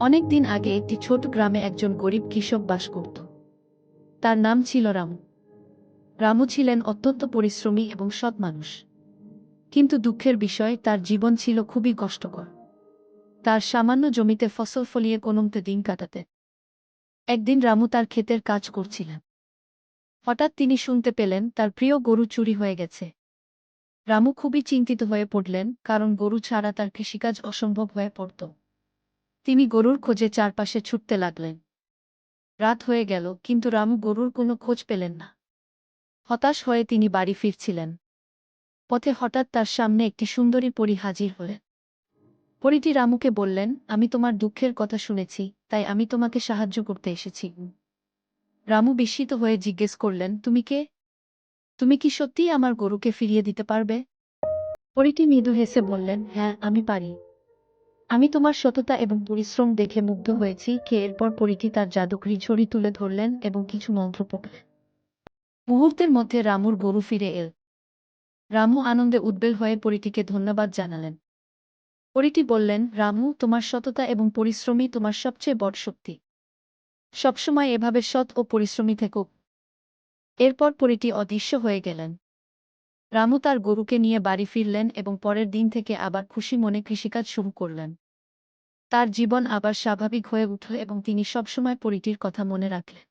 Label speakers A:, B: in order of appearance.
A: অনেক দিন আগে একটি ছোট গ্রামে একজন গরিব কৃষক বাস করত। তার নাম ছিল রামু। রামু ছিলেন অত্যন্ত পরিশ্রমী এবং সৎ মানুষ। কিন্তু দুঃখের বিষয়, তার জীবন ছিল খুবই কষ্টকর। তার সামান্য জমিতে ফসল ফলিয়ে কোনমতে দিন কাটাতে একদিন রামু তার ক্ষেতের কাজ করছিলেন। হঠাৎ তিনি শুনতে পেলেন, তার প্রিয় গরু চুরি হয়ে গেছে। রামু খুবই চিন্তিত হয়ে পড়লেন, কারণ গরু ছাড়া তার কৃষিকাজ অসম্ভব হয়ে পড়ত। তিনি গরুর খোঁজে চারপাশে ছুটতে লাগলেন। রাত হয়ে গেল, কিন্তু রামু গরুর কোনো খোঁজ পেলেন না। হতাশ হয়ে তিনি বাড়ি ফিরছিলেন। পথে হঠাৎ তার সামনে একটি সুন্দরী পরী হাজির হলেন পরীটি রামুকে বললেন, আমি তোমার দুঃখের কথা শুনেছি, তাই আমি তোমাকে সাহায্য করতে এসেছি। রামু বিস্মিত হয়ে জিজ্ঞেস করলেন, তুমি কে? তুমি কি সত্যিই আমার গরুকে ফিরিয়ে দিতে পারবে? পরীটি মৃদু হেসে বললেন হ্যাঁ আমি পারি। আমি তোমার সততা এবং পরিশ্রম দেখে মুগ্ধ হয়েছি কে এরপর পরীটি তার জাদুকরি ঝড়ি তুলে ধরলেন এবং কিছু মন্ত্র মুহূর্তের মধ্যে রামুর গরু ফিরে এল। রামু আনন্দে উদ্বেল হয়ে পরীটিকে ধন্যবাদ জানালেন। পরীটি বললেন, রামু, তোমার সততা এবং পরিশ্রমই তোমার সবচেয়ে বড় শক্তি। সবসময় এভাবে সৎ ও পরিশ্রমী থেকো এরপর পরীটি অদৃশ্য হয়ে গেলেন। রামু তার গরুকে নিয়ে বাড়ি ফিরলেন এবং পরের দিন থেকে আবার খুশি মনে কৃষিকাজ শুরু করলেন। তার জীবন আবার স্বাভাবিক হয়ে উঠল এবং তিনি সবসময় পরিটির কথা মনে রাখলেন।